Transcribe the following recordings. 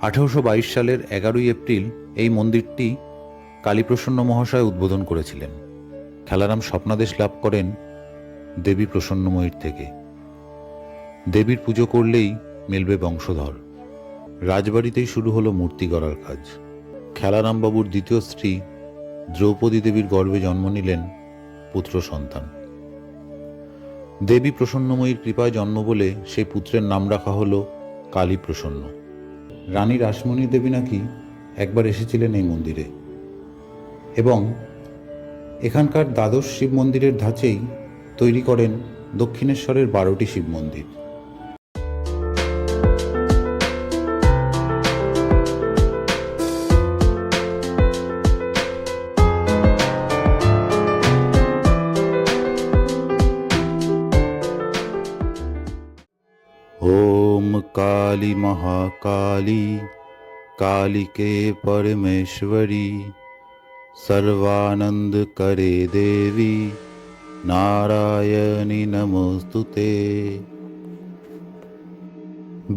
আঠারোশো সালের এগারোই এপ্রিল এই মন্দিরটি কালীপ্রসন্ন মহাশয় উদ্বোধন করেছিলেন। খেলারাম স্বপ্নাদেশ লাভ করেন দেবী প্রসন্নময়ীর থেকে। দেবীর পুজো করলেই মিলবে বংশধর। রাজবাড়িতেই শুরু হলো মূর্তি গড়ার কাজ। খেলারামবাবুর দ্বিতীয় স্ত্রী দ্রৌপদী দেবীর গর্ভে জন্ম নিলেন পুত্র সন্তান। দেবী প্রসন্নময়ীর কৃপায় জন্ম বলে সেই পুত্রের নাম রাখা হল কালী প্রসন্ন রানী রাসমণি দেবী নাকি একবার এসেছিলেন এই মন্দিরে। এবং এখানকার দ্বাদশ শিব মন্দিরের ধাঁচেই তৈরি করেন দক্ষিণেশ্বরের বারোটি শিব মন্দির। ओम काली महाकाली कालिके परमेश्वरी सर्वानंद करे देवी নারায়ণী নমস্তুতে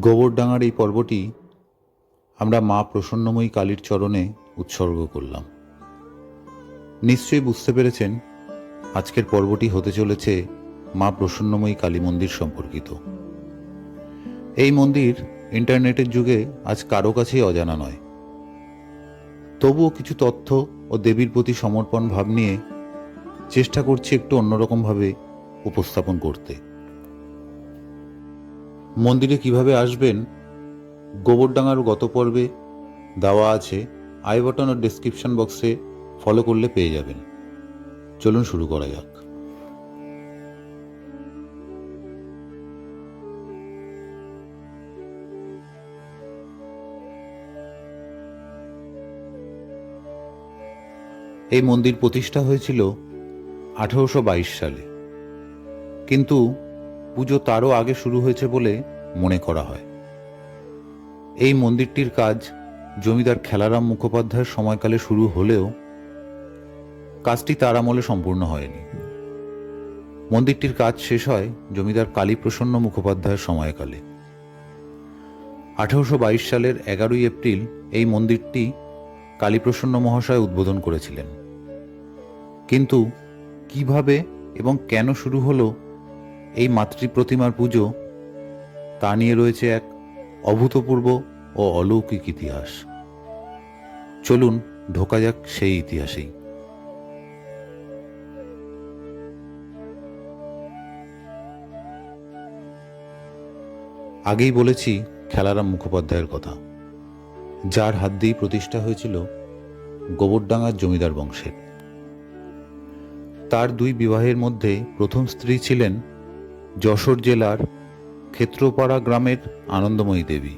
গোবরডাঙ্গার এই পর্বটি আমরা মা প্রসন্নময়ী কালীর চরণে উৎসর্গ করলাম নিশ্চয়ই বুঝতে পেরেছেন আজকের পর্বটি হতে চলেছে মা প্রসন্নময়ী কালী মন্দির সম্পর্কিত এই মন্দির ইন্টারনেটের যুগে আজ কারও কাছেই অজানা নয়। তবুও কিছু তথ্য ও দেবীর প্রতি সমর্পণ ভাব নিয়ে চেষ্টা করছি একটু অন্যরকমভাবে উপস্থাপন করতে। মন্দিরে কীভাবে আসবেন গোবরডাঙ্গার গত পর্বে দেওয়া আছে, আই বাটন ও ডেসক্রিপশন বক্সে ফলো করলে পেয়ে যাবেন। চলুন শুরু করা যাক। এই মন্দির প্রতিষ্ঠা হয়েছিল আঠারোশো বাইশ সালে। কিন্তু পুজো তারও আগে শুরু হয়েছে বলে মনে করা হয়। এই মন্দিরটির কাজ জমিদার খেলারাম মুখোপাধ্যায়ের সময়কালে শুরু হলেও কাজটি তার আমলে সম্পূর্ণ হয়নি। মন্দিরটির কাজ শেষ হয় জমিদার কালীপ্রসন্ন মুখোপাধ্যায়ের সময়কালে। আঠারোশো বাইশ সালের এগারোই এপ্রিল এই মন্দিরটি কালীপ্রসন্ন মহাশয় উদ্বোধন করেছিলেন। কিন্তু কীভাবে এবং কেন শুরু হলো এই মাতৃ প্রতিমার পুজো, তা নিয়ে রয়েছে এক অভূতপূর্ব ও অলৌকিক ইতিহাস। চলুন, ঢোকা যাক সেই ইতিহাসেই। আগেই বলেছি, খেলারাম মুখোপাধ্যায়ের কথা। যার হাত দিয়েই প্রতিষ্ঠা হয়েছিল গোবরডাঙ্গার জমিদার বংশের। তার দুই বিবাহের মধ্যে প্রথম স্ত্রী ছিলেন যশোর জেলার ক্ষেত্রপাড়া গ্রামের আনন্দময়ী দেবী।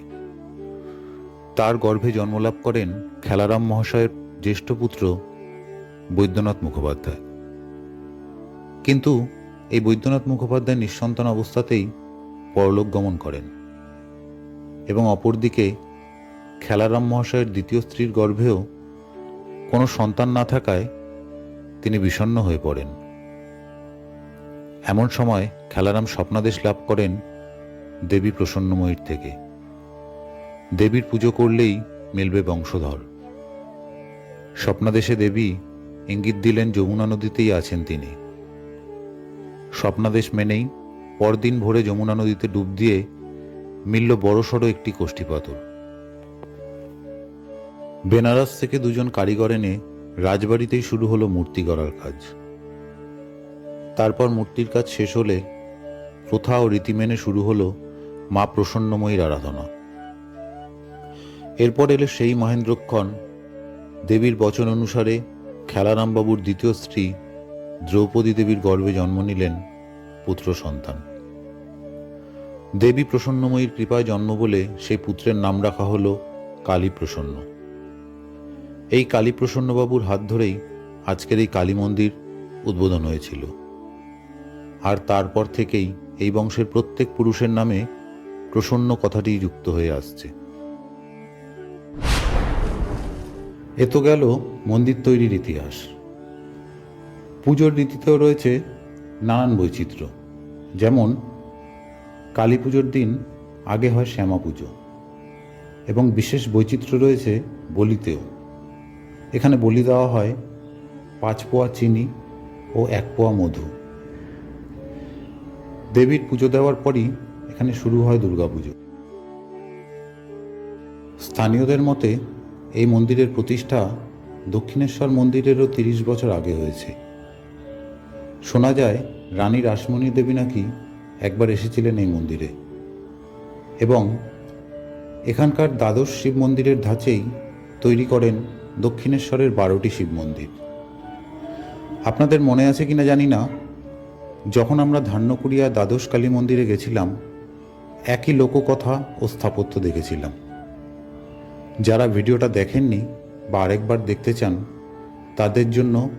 তার গর্ভে জন্মলাভ করেন খেলারাম মহাশয়ের জ্যেষ্ঠ পুত্র বৈদ্যনাথ মুখোপাধ্যায়। কিন্তু এই বৈদ্যনাথ মুখোপাধ্যায় নিঃসন্তান অবস্থাতেই পরলোক গমন করেন এবং অপরদিকে খেলারাম মহাশয়ের দ্বিতীয় স্ত্রীর গর্ভেও কোনো সন্তান না থাকায় তিনি বিষণ্ণ হয়ে পড়েন। এমন সময় খেলারাম স্বপ্নাদেশ লাভ করেন দেবী প্রসন্নময়ীর থেকে। দেবীর পুজো করলেই মিলবে বংশধর। স্বপ্নাদেশে দেবী ইঙ্গিত দিলেন যমুনা নদীতেই আছেন তিনি। স্বপ্নাদেশ মেনেই পরদিন ভোরে যমুনা নদীতে ডুব দিয়ে মিলল বড়সড় একটি কোষ্ঠী পাথর বেনারস থেকে দুজন কারিগর এনে রাজবাড়িতেই শুরু হলো মূর্তি গড়ার কাজ। তারপর মূর্তির কাজ শেষ হলে প্রথা ও রীতি মেনে শুরু হলো মা প্রসন্নময়ীর আরাধনা। এরপর এলে সেই মহেন্দ্রক্ষণ, দেবীর বচন অনুসারে খেলারামবাবুর দ্বিতীয় স্ত্রী দ্রৌপদী দেবীর গর্ভে জন্ম নিলেন পুত্র সন্তান। দেবী প্রসন্নময়ীর কৃপায় জন্ম বলে সেই পুত্রের নাম রাখা হল কালী প্রসন্ন এই কালীপ্রসন্নবাবুর হাত ধরেই আজকের এই কালী মন্দির উদ্বোধন হয়েছিল। আর তারপর থেকেই এই বংশের প্রত্যেক পুরুষের নামে প্রসন্ন কথাটি যুক্ত হয়ে আসছে। এ তো গেল মন্দির তৈরির ইতিহাস। পুজোর রীতিতেও রয়েছে নানান বৈচিত্র্য, যেমন কালী পুজোর দিন আগে হয় শ্যামা পুজো এবং বিশেষ বৈচিত্র্য রয়েছে বলিতেও। এখানে বলি দেওয়া হয় পাঁচ পোয়া চিনি ও এক পোয়া মধু। দেবীর পুজো দেওয়ার পরই এখানে শুরু হয় দুর্গাপুজো। স্থানীয়দের মতে এই মন্দিরের প্রতিষ্ঠা দক্ষিণেশ্বর মন্দিরেরও তিরিশ বছর আগে হয়েছে। শোনা যায়, রানী রাসমণি দেবী নাকি একবার এসেছিলেন এই মন্দিরে। এবং এখানকার দ্বাদশ শিব মন্দিরের ধাঁচেই তৈরি করেন দক্ষিণেশ্বরের বারোটি শিব মন্দির। আপনাদের মনে আছে কিনা জানি না, যখন আমরা ধান্যকুড়িয়া দ্বাদশ কালী মন্দিরে গেছিলাম, একই লোককথা ও স্থাপত্য দেখেছিলাম। যারা ভিডিওটা দেখেননি বা আরেকবার দেখতে চান, তাদের জন্য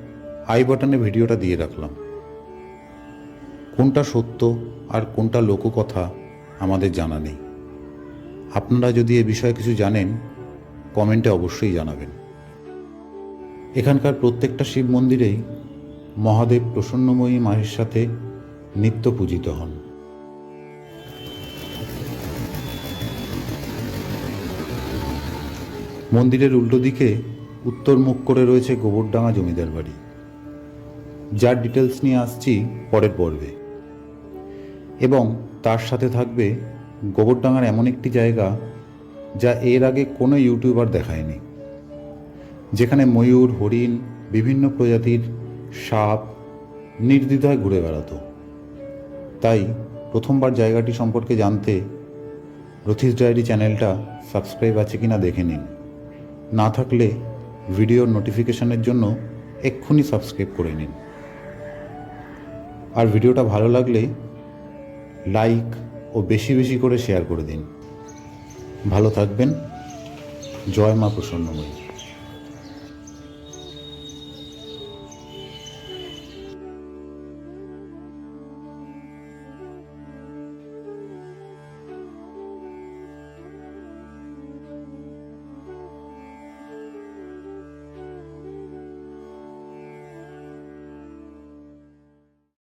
আই বাটনে ভিডিওটা দিয়ে রাখলাম। কোনটা সত্য আর কোনটা লোককথা আমাদের জানা নেই। আপনারা যদি এ বিষয়ে কিছু জানেন, কমেন্টে অবশ্যই জানাবেন। এখানকার প্রত্যেকটা শিব মন্দিরেই মহাদেব প্রসন্নময়ী মায়ের সাথে নিত্য পূজিত হন। মন্দিরের উল্টো দিকে উত্তর মুখ করে রয়েছে গোবরডাঙ্গা জমিদার বাড়ি। যার ডিটেলস নিয়ে আসছি পরের পর্বে। এবং তার সাথে থাকবে গোবরডাঙ্গার এমন একটি জায়গা যা এর আগে কোনো ইউটিউবার দেখায়নি। যেখানে ময়ূর, হরিণ, বিভিন্ন প্রজাতির সাপ নির্দ্বিধায় ঘুরে বেড়াতো। তাই প্রথমবার জায়গাটি সম্পর্কে জানতে রথিস ডায়েরি চ্যানেলটা সাবস্ক্রাইব আছে কিনা দেখে নিন। না থাকলে ভিডিওর নোটিফিকেশনের জন্য এক্ষুনি সাবস্ক্রাইব করে নিন। আর ভিডিওটা ভালো লাগলে লাইক ও বেশি বেশি করে শেয়ার করে দিন। ভালো থাকবেন। জয় মা প্রসন্নময়ী।